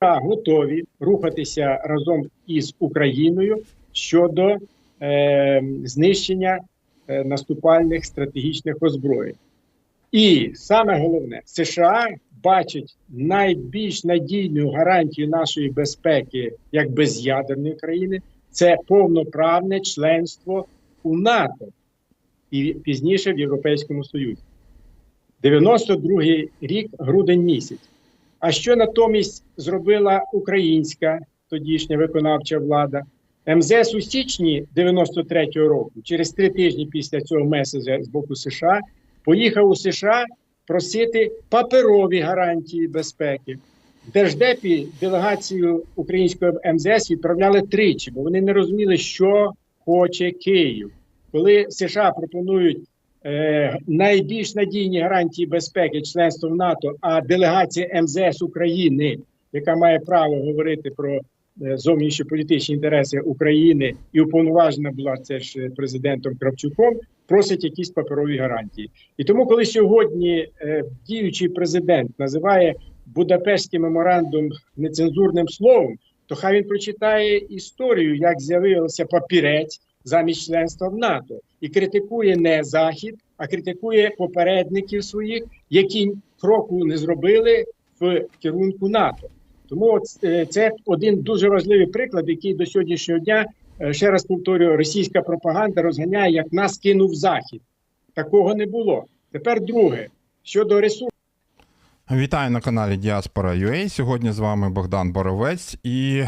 готові рухатися разом із Україною щодо е, знищення е, наступальних стратегічних озброєнь. І саме головне, США бачать найбільш надійну гарантію нашої безпеки як без'ядерної країни це повноправне членство у НАТО і пізніше в Європейському Союзі. 92-й рік, грудень місяць. А що натомість зробила українська тодішня виконавча влада? МЗС у січні 93-го року, через три тижні після цього меседжа з боку США, поїхав у США просити паперові гарантії безпеки. В Держдепі делегацію українського МЗС відправляли тричі, бо вони не розуміли, що хоче Київ. Коли США пропонують найбільш надійні гарантії безпеки членства в НАТО, а делегація МЗС України, яка має право говорити про е, зовнішньополітичні інтереси України, і уповноважена була це ж е, президентом Кравчуком, просить якісь паперові гарантії. І тому, коли сьогодні е, діючий президент називає Будапештський меморандум нецензурним словом, то хай він прочитає історію, як з'явився папірець замість членства в НАТО, і критикує не Захід, а критикує попередників своїх, які кроку не зробили в керунку НАТО. Тому е, це один дуже важливий приклад, який до сьогоднішнього дня е, ще раз повторюю, російська пропаганда розганяє, як нас кинув захід. Такого не було. Тепер друге щодо ресурсів. Вітаю на каналі Діаспора UA. Сьогодні з вами Богдан Боровець, і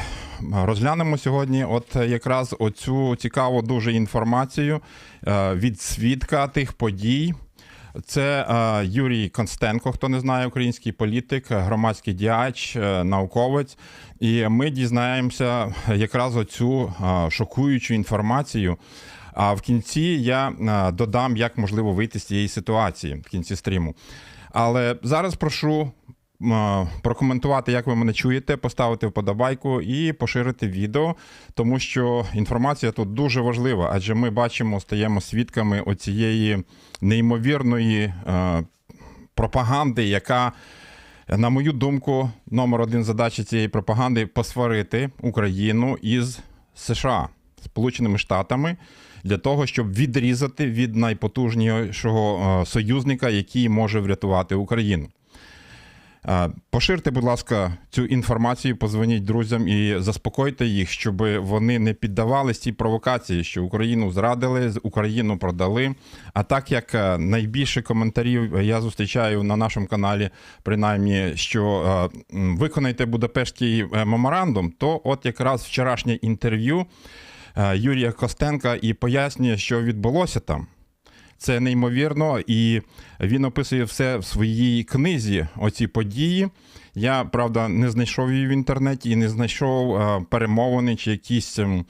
розглянемо сьогодні, от якраз оцю цікаву дуже інформацію е, від свідка тих подій. Це е, Юрій Констенко, хто не знає, український політик, громадський діяч, е, науковець. І ми дізнаємося якраз оцю шокуючу інформацію. А в кінці я додам, як можливо вийти з цієї ситуації в кінці стріму. Але зараз прошу прокоментувати, як ви мене чуєте, поставити вподобайку і поширити відео, тому що інформація тут дуже важлива, адже ми бачимо, стаємо свідками оцієї неймовірної е, пропаганди, яка. На мою думку, номер один задачі цієї пропаганди посварити Україну із США, Сполученими Штатами, для того, щоб відрізати від найпотужнішого е, союзника, який може врятувати Україну. Поширте, будь ласка, цю інформацію, позвоніть друзям і заспокойте їх, щоб вони не піддавались цій провокації, що Україну зрадили, Україну продали. А так як е, найбільше коментарів я зустрічаю на нашому каналі, принаймні, що е, виконайте Будапештський е, меморандум, то от якраз вчорашнє інтерв'ю Юрія Костенка і пояснює, що відбулося там. Це неймовірно, і він описує все в своїй книзі. Оці події. Я правда не знайшов її в інтернеті і не знайшов е, перемовини чи якісь ем,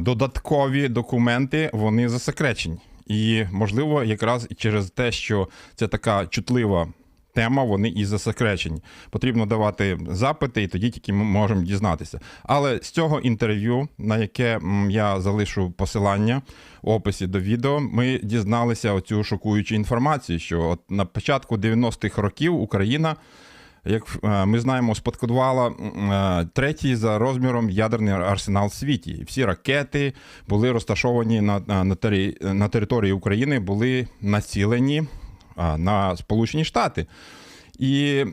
додаткові документи. Вони засекречені. І можливо, якраз через те, що це така чутлива. Тема, вони і засекречені. Потрібно давати запити, і тоді тільки ми можемо дізнатися. Але з цього інтерв'ю, на яке я залишу посилання в описі до відео, ми дізналися оцю шокуючу інформацію, що от на початку 90-х років Україна, як е, ми знаємо, спадкувала м, е, третій за розміром ядерний арсенал в світі. Всі ракети були розташовані на, на, на території України, були націлені на Сполучені Штати. І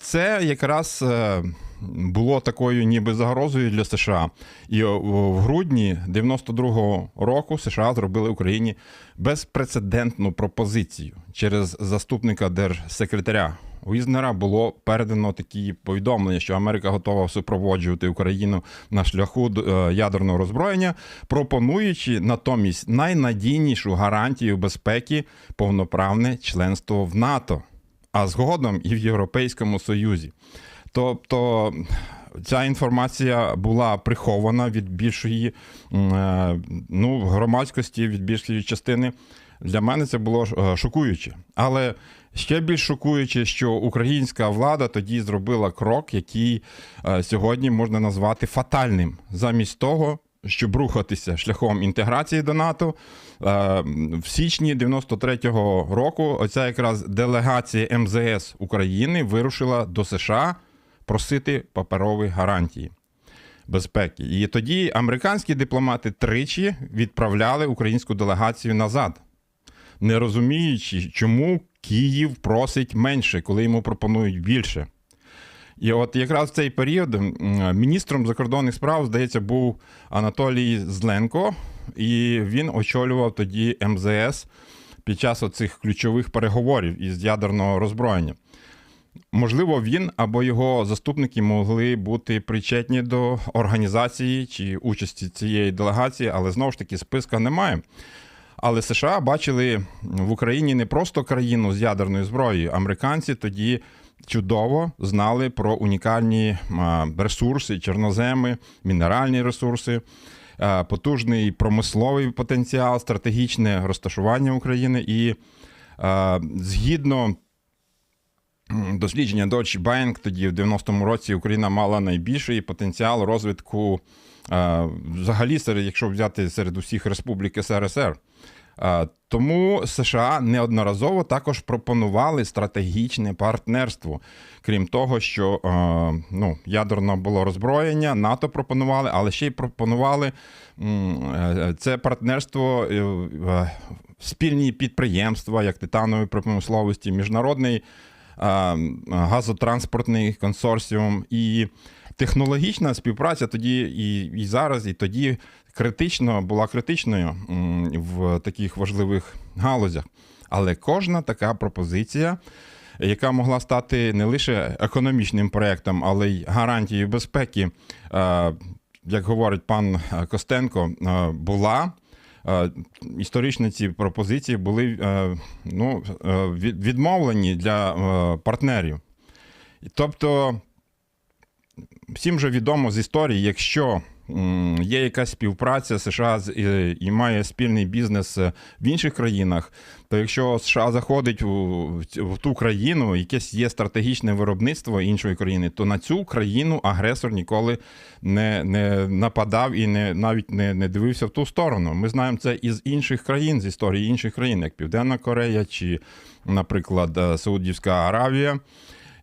це якраз е, було такою ніби загрозою для США. І о, в грудні 92-го року США зробили Україні безпрецедентну пропозицію через заступника держсекретаря. Візнера було передано такі повідомлення, що Америка готова супроводжувати Україну на шляху е, ядерного роззброєння, пропонуючи натомість найнадійнішу гарантію безпеки повноправне членство в НАТО, а згодом і в Європейському Союзі. Тобто ця інформація була прихована від більшої е, ну, громадськості, від більшої частини. Для мене це було е, шокуюче. Але ще більш шокуюче, що українська влада тоді зробила крок, який е, сьогодні можна назвати фатальним. Замість того, щоб рухатися шляхом інтеграції до НАТО, в січні 93-го року оця якраз делегація МЗС України вирушила до США просити паперові гарантії безпеки. І тоді американські дипломати тричі відправляли українську делегацію назад, не розуміючи, чому Київ просить менше, коли йому пропонують більше. І от якраз в цей період міністром закордонних справ, здається, був Анатолій Зленко, і він очолював тоді МЗС під час оцих ключових переговорів із ядерного роззброєння. Можливо, він або його заступники могли бути причетні до організації чи участі цієї делегації, але знову ж таки списка немає. Але США бачили в Україні не просто країну з ядерною зброєю. Американці тоді чудово знали про унікальні ресурси, чорноземи, мінеральні ресурси, потужний промисловий потенціал, стратегічне розташування України. І згідно дослідження Deutsche Bank, тоді в 90-му році Україна мала найбільший потенціал розвитку взагалі, серед, якщо взяти серед усіх республік СРСР. Тому США неодноразово також пропонували стратегічне партнерство. Крім того, що ну, ядерно було роззброєння, НАТО пропонували, але ще й пропонували е, це партнерство е, е, спільні підприємства, як титанової промисловості, міжнародний газотранспортний консорціум і технологічна співпраця тоді і, і зараз, і тоді критично була критичною в таких важливих галузях. Але кожна така пропозиція, яка могла стати не лише економічним проєктом, але й гарантією безпеки, як говорить пан Костенко, була. Історично ці пропозиції були е, ну, е, відмовлені для е, партнерів. Тобто, всім же відомо з історії, якщо є якась співпраця США з- і, має спільний бізнес е, в інших країнах, то якщо США заходить у, в ту країну, якесь є стратегічне виробництво іншої країни, то на цю країну агресор ніколи не, не нападав і не, навіть не, не дивився в ту сторону. Ми знаємо це із інших країн, з історії інших країн, як Південна Корея чи, наприклад, е, Саудівська Аравія.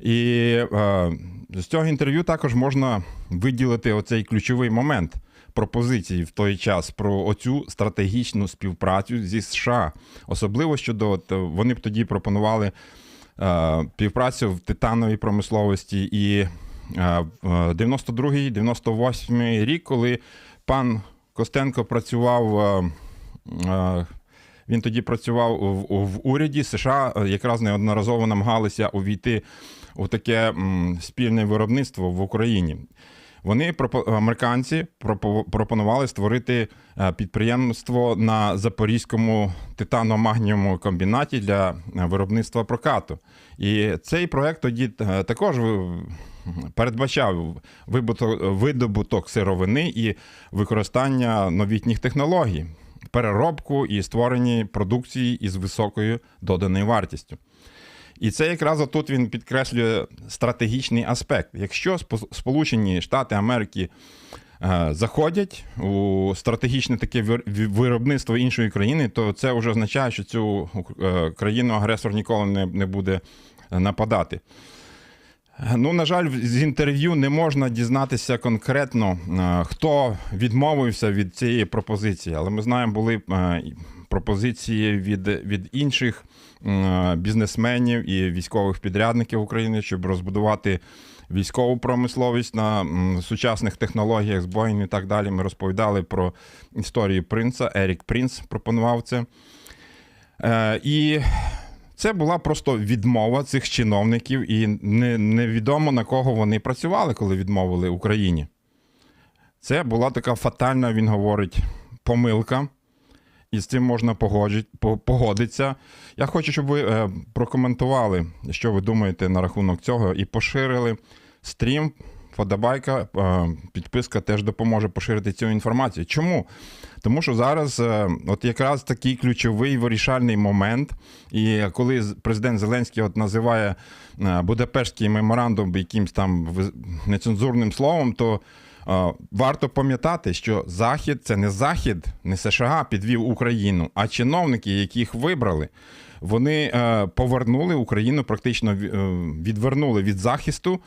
І е, з цього інтерв'ю також можна виділити оцей ключовий момент пропозиції в той час про оцю стратегічну співпрацю зі США. Особливо щодо от, вони б тоді пропонували е, співпрацю в титановій промисловості. І е, в 92-98 рік, коли пан Костенко працював. е, е, він тоді працював в, уряді США, е, якраз неодноразово намагалися увійти у таке м, спільне виробництво в Україні. Вони американці пропонували створити е, підприємство на Запорізькому титано-магнієвому комбінаті для е, виробництва прокату. І цей проект тоді е, також передбачав видобуток сировини і використання новітніх технологій, переробку і створення продукції із високою доданою вартістю. І це якраз отут він підкреслює стратегічний аспект. Якщо Спо- Сполучені Штати Америки е, заходять у стратегічне таке вир- виробництво іншої країни, то це вже означає, що цю е, країну агресор ніколи не, буде нападати. Ну, на жаль, з інтерв'ю не можна дізнатися конкретно, е, хто відмовився від цієї пропозиції, але ми знаємо, були пропозиції від, від інших е, бізнесменів і військових підрядників України, щоб розбудувати військову промисловість на сучасних технологіях з Boeing і так далі. Ми розповідали про історію принца. Ерік Принц пропонував це. Е, І це була просто відмова цих чиновників, і не, невідомо на кого вони працювали, коли відмовили Україні. Це була така фатальна, він говорить, помилка. І з цим можна погодитися. Я хочу, щоб ви е, прокоментували, що ви думаєте на рахунок цього, і поширили стрім. Подобайка, е, підписка теж допоможе поширити цю інформацію. Чому? Тому що зараз, е, от якраз такий ключовий вирішальний момент, і коли президент Зеленський от називає Будапештський меморандум якимсь там нецензурним словом, то варто пам'ятати, що Захід це не Захід, не США підвів Україну, а чиновники, яких вибрали. Вони е, повернули Україну, практично е, відвернули від захисту.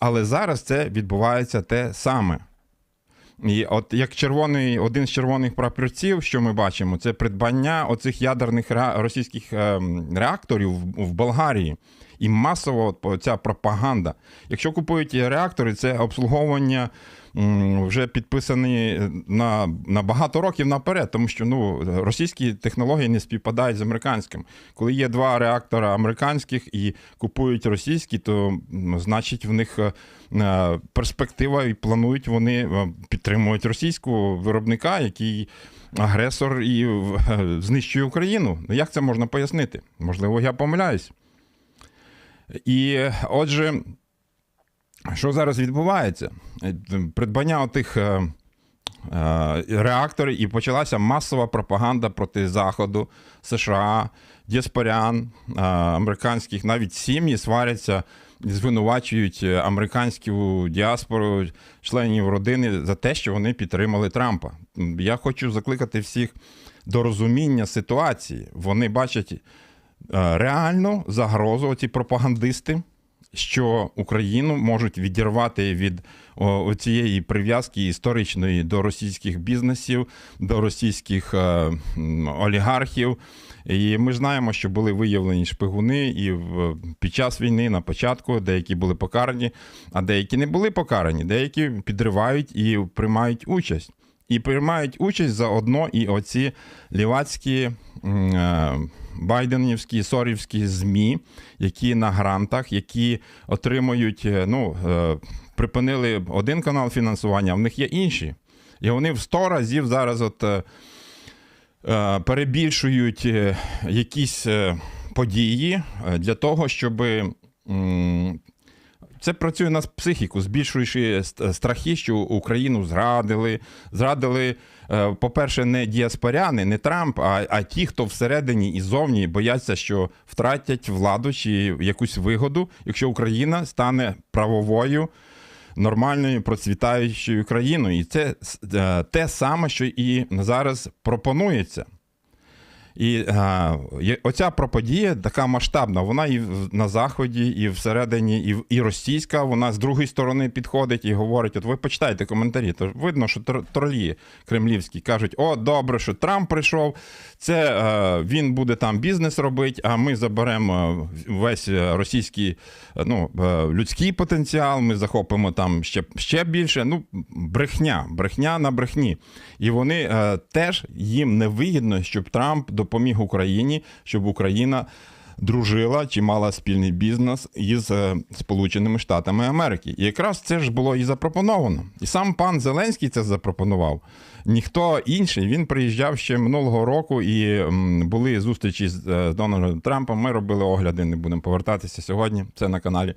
Але зараз це відбувається те саме. І от як червоний, один з червоних прапорців, що ми бачимо, це придбання оцих ядерних російських ем, реакторів в, Болгарії. І масово ця пропаганда. Якщо купують реактори, це обслуговування вже підписані на, на багато років наперед, тому що ну, російські технології не співпадають з американським. Коли є два реактора американських і купують російські, то значить в них е, е, перспектива і планують вони е, підтримують російського виробника, який агресор і знищує Україну. Ну, Як це можна пояснити? Можливо, я помиляюсь. І отже, що зараз відбувається? Е, Придбання отих е, е, реакторів і почалася масова пропаганда проти Заходу, США, діаспорян, е, американських, навіть сім'ї сваряться, і звинувачують американську діаспору, членів родини за те, що вони підтримали Трампа. Я хочу закликати всіх до розуміння ситуації. Вони бачать реальну загрозу, ці пропагандисти, що Україну можуть відірвати від цієї прив'язки історичної до російських бізнесів, до російських е, олігархів. І ми знаємо, що були виявлені шпигуни і під час війни на початку деякі були покарані, а деякі не були покарані, деякі підривають і приймають участь. І приймають участь заодно і оці лівацькі е, байденівські, сорівські ЗМІ, які на грантах, які отримують, е, ну, е, припинили один канал фінансування, в них є інші. І вони в 100 разів зараз от, е, перебільшують якісь події для того, щоб. Це працює на психіку, збільшуючи страхи, що Україну зрадили. Зрадили, е, по-перше, не діаспоряни, не Трамп, а, а ті, хто всередині і зовні бояться, що втратять владу чи якусь вигоду, якщо Україна стане правовою. Нормальною процвітаючою країною, і це е, те саме, що і зараз пропонується. І е, оця пропадія така масштабна, вона і на Заході, і всередині, і, і російська, вона з другої сторони підходить і говорить: от ви почитайте коментарі, то видно, що тролі кремлівські кажуть: о, добре, що Трамп прийшов, це е, він буде там бізнес робити, а ми заберемо весь е, російський е, ну, людський потенціал, ми захопимо там ще, ще більше. Ну, брехня, брехня на брехні. І вони теж їм не вигідно, щоб Трамп допоміг Україні, щоб Україна дружила чи мала спільний бізнес із е, Сполученими Штатами Америки. І якраз це ж було і запропоновано. І сам пан Зеленський це запропонував. Ніхто інший. Він приїжджав ще минулого року і були зустрічі е, з Дональдом Трампом. Ми робили огляди, не будемо повертатися сьогодні. Це на каналі.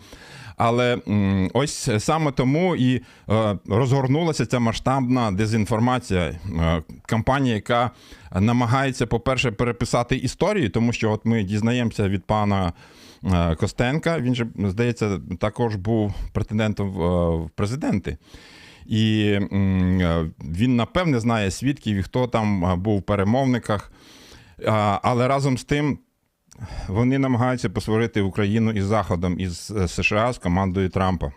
Але ось саме тому і е, розгорнулася ця масштабна дезінформація. Е, кампанія, яка намагається, по-перше, переписати історію, тому що от ми дізнаємося від пана. е, Костенка, він же, здається, також був претендентом в, президенти. І він, напевне, знає свідків, і хто там був в перемовниках. Але разом з тим вони намагаються посварити Україну із Заходом, із е, США, з командою Трампа.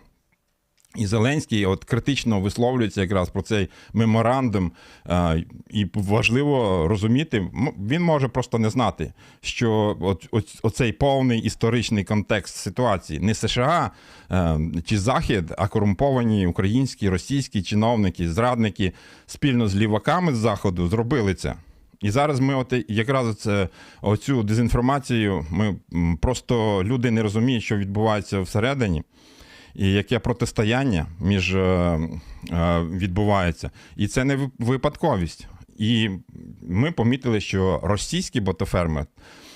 І Зеленський от критично висловлюється якраз про цей меморандум, е, і важливо розуміти, він може просто не знати, що от, оцей повний історичний контекст ситуації не США е, чи Захід, а корумповані українські, російські чиновники, зрадники спільно з ліваками з Заходу зробили це. І зараз ми от якраз це, оцю дезінформацію, ми просто люди не розуміють, що відбувається всередині і яке протистояння між е, е, відбувається. І це не випадковість. І ми помітили, що російські ботоферми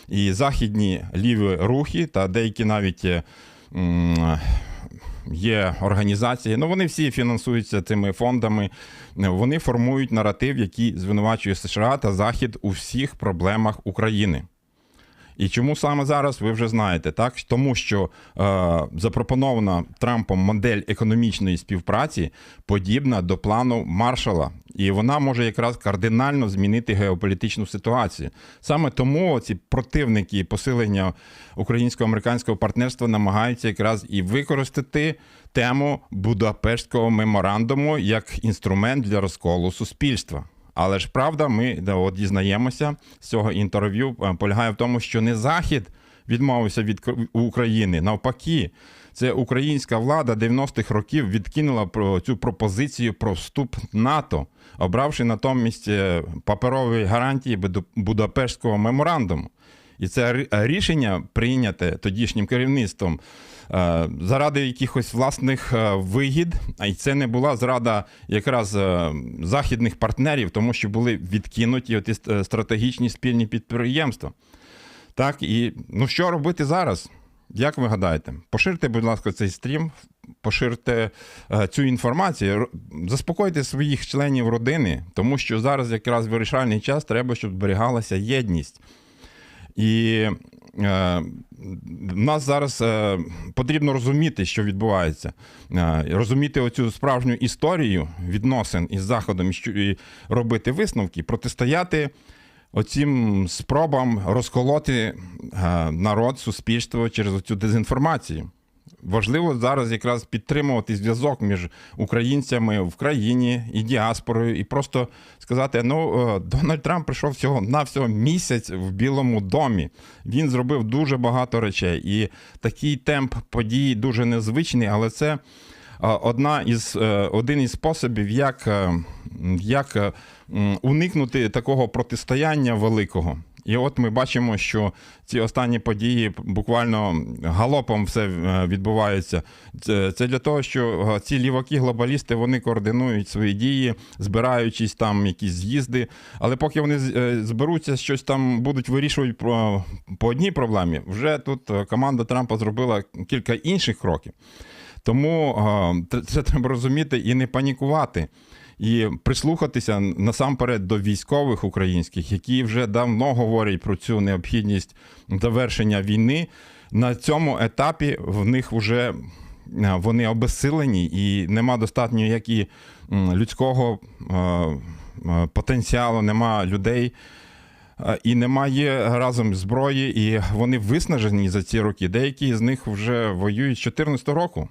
і західні ліві рухи, та деякі навіть е, є організації, ну вони всі фінансуються цими фондами. Вони формують наратив, який звинувачує США та Захід у всіх проблемах України. І чому саме зараз ви вже знаєте, так тому що е, запропонована Трампом модель економічної співпраці подібна до плану Маршала, і вона може якраз кардинально змінити геополітичну ситуацію. Саме тому ці противники посилення українсько-американського партнерства намагаються якраз і використати тему Будапештського меморандуму як інструмент для розколу суспільства. Але ж правда, ми от дізнаємося з цього інтерв'ю, е, полягає в тому, що не Захід відмовився від України. Навпаки, це українська влада 90-х років відкинула цю пропозицію про вступ НАТО, обравши натомість е, паперові гарантії Будапештського меморандуму. І це рішення прийняте тодішнім керівництвом заради якихось власних е, вигід, а й це не була зрада якраз е, західних партнерів, тому що були відкинуті оті стратегічні спільні підприємства. Так, і ну що робити зараз? Як ви гадаєте? Поширте, будь ласка, цей стрім, поширте е, цю інформацію, заспокойте своїх членів родини, тому що зараз якраз вирішальний час треба, щоб зберігалася єдність. І е, нас зараз е, потрібно розуміти, що відбувається, е, розуміти оцю справжню історію відносин із Заходом і, робити висновки, протистояти оцім спробам розколоти е, народ, суспільство через оцю дезінформацію. Важливо зараз якраз підтримувати зв'язок між українцями в країні і діаспорою, і просто сказати: ну, е, Дональд Трамп прийшов всього на всього місяць в Білому домі. Він зробив дуже багато речей. І такий темп подій дуже незвичний, але це е, одна із, е, один із способів, як, як уникнути такого протистояння великого. І от ми бачимо, що ці останні події буквально галопом все е, відбувається. Це, для того, що е, ці ліваки-глобалісти вони координують свої дії, збираючись там якісь з'їзди. Але поки вони е, зберуться, щось там будуть вирішувати по одній проблемі, вже тут команда Трампа зробила кілька інших кроків. Тому це треба розуміти і не панікувати. І прислухатися насамперед до військових українських, які вже давно говорять про цю необхідність завершення війни. На цьому етапі в них вже е, вони обезсилені і нема достатньо як і людського е, е, потенціалу, нема людей. І немає разом зброї, і вони виснажені за ці роки. Деякі з них вже воюють з 14 року.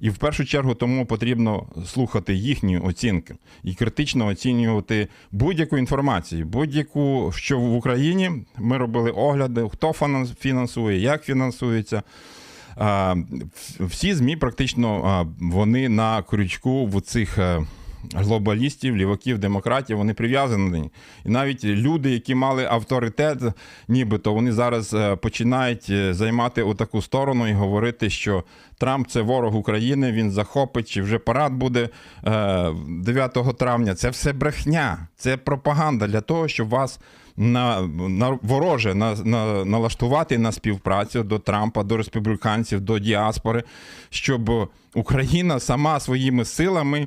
І в першу чергу тому потрібно слухати їхні оцінки і критично оцінювати будь-яку інформацію, будь-яку, що в Україні ми робили огляди, хто фінанс- фінансує, як фінансується. Всі ЗМІ практично вони на крючку в цих е, глобалістів, ліваків, демократів, вони прив'язані. І навіть люди, які мали авторитет, нібито вони зараз е, починають е, займати отаку сторону і говорити, що Трамп це ворог України, він захопить, чи вже парад буде е, 9 травня. Це все брехня, це пропаганда для того, щоб вас на, на вороже на, на, налаштувати на співпрацю до Трампа, до республіканців, до діаспори, щоб Україна сама своїми силами е,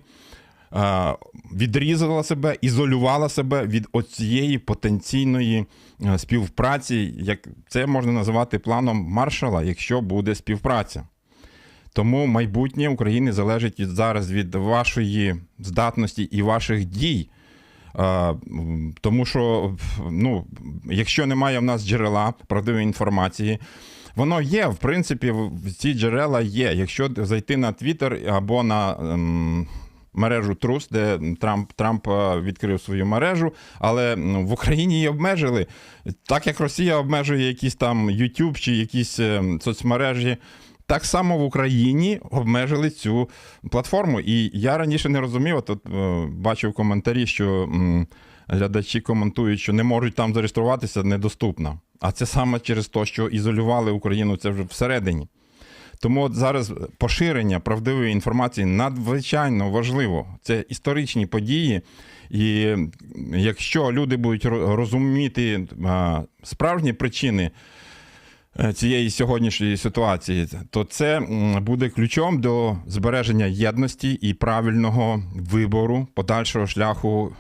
відрізала себе, ізолювала себе від оцієї потенційної е, співпраці, як це можна називати планом Маршала, якщо буде співпраця. Тому майбутнє України залежить зараз від вашої здатності і ваших дій. Е, Тому що, ну, якщо немає в нас джерела правдивої інформації, воно є, в принципі, ці джерела є. Якщо зайти на Twitter або на ем, мережу Трус, де Трамп, Трамп е, відкрив свою мережу, але в Україні її обмежили. Так як Росія обмежує якісь там YouTube чи якісь е, соцмережі. Так само в Україні обмежили цю платформу. І я раніше не розумів, от, от е, бачив коментарі, що глядачі коментують, що не можуть там зареєструватися, недоступно. А це саме через те, що ізолювали Україну це вже всередині. Тому от зараз поширення правдивої інформації надзвичайно важливо. Це історичні події. І якщо люди будуть розуміти справжні причини е, цієї сьогоднішньої ситуації, то це буде ключом до збереження єдності і правильного вибору подальшого шляху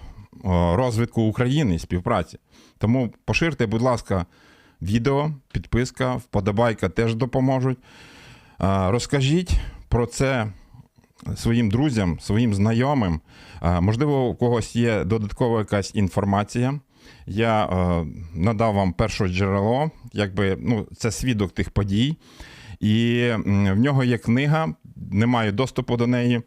розвитку України співпраці. Тому поширте, будь ласка, відео, підписка, вподобайка теж допоможуть. Розкажіть про це своїм друзям, своїм знайомим. Можливо, у когось є додаткова якась інформація. Я е, надав вам перше джерело, якби ну, це свідок тих подій. І в нього є книга, немає доступу до неї.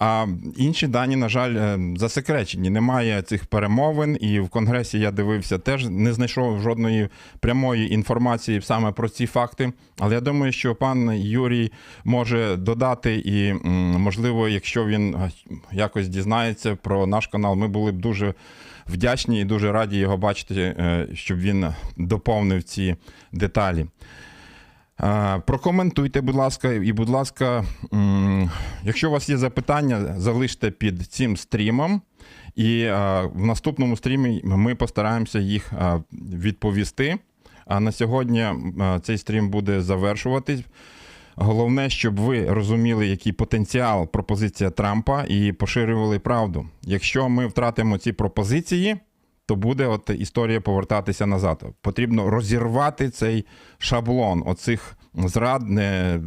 А інші дані, на жаль, е, засекречені. Немає цих перемовин, і в конгресі я дивився, теж не знайшов жодної прямої інформації саме про ці факти. Але я думаю, що пан Юрій може додати, і можливо, якщо він е, якось дізнається про наш канал, ми були б дуже вдячні і дуже раді його бачити, е, щоб він доповнив ці деталі. Е, Прокоментуйте, будь ласка, і, будь ласка, якщо у вас є запитання, залиште під цим стрімом. І е, в наступному стрімі ми постараємося їх е, відповісти. А на сьогодні цей стрім буде завершуватись. Головне, щоб ви розуміли, який потенціал пропозиція Трампа і поширювали правду. Якщо ми втратимо ці пропозиції, то буде от історія повертатися назад. Потрібно розірвати цей шаблон оцих зрад, не,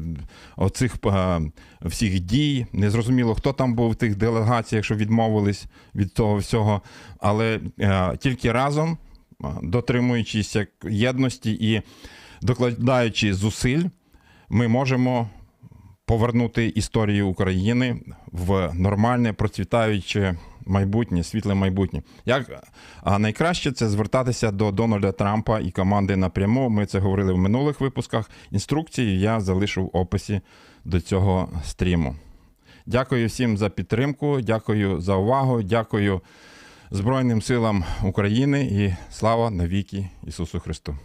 оцих е, всіх дій. Незрозуміло, хто там був в тих делегаціях, що відмовились від того всього. Але е, тільки разом, е, дотримуючись єдності і докладаючи зусиль, ми можемо повернути історію України в нормальне, процвітаюче майбутнє, світле майбутнє. Як а найкраще це звертатися до Дональда Трампа і команди напряму. Ми це говорили в минулих випусках. Інструкції я залишу в описі до цього стріму. Дякую всім за підтримку, дякую за увагу, дякую Збройним силам України і слава навіки Ісусу Христу.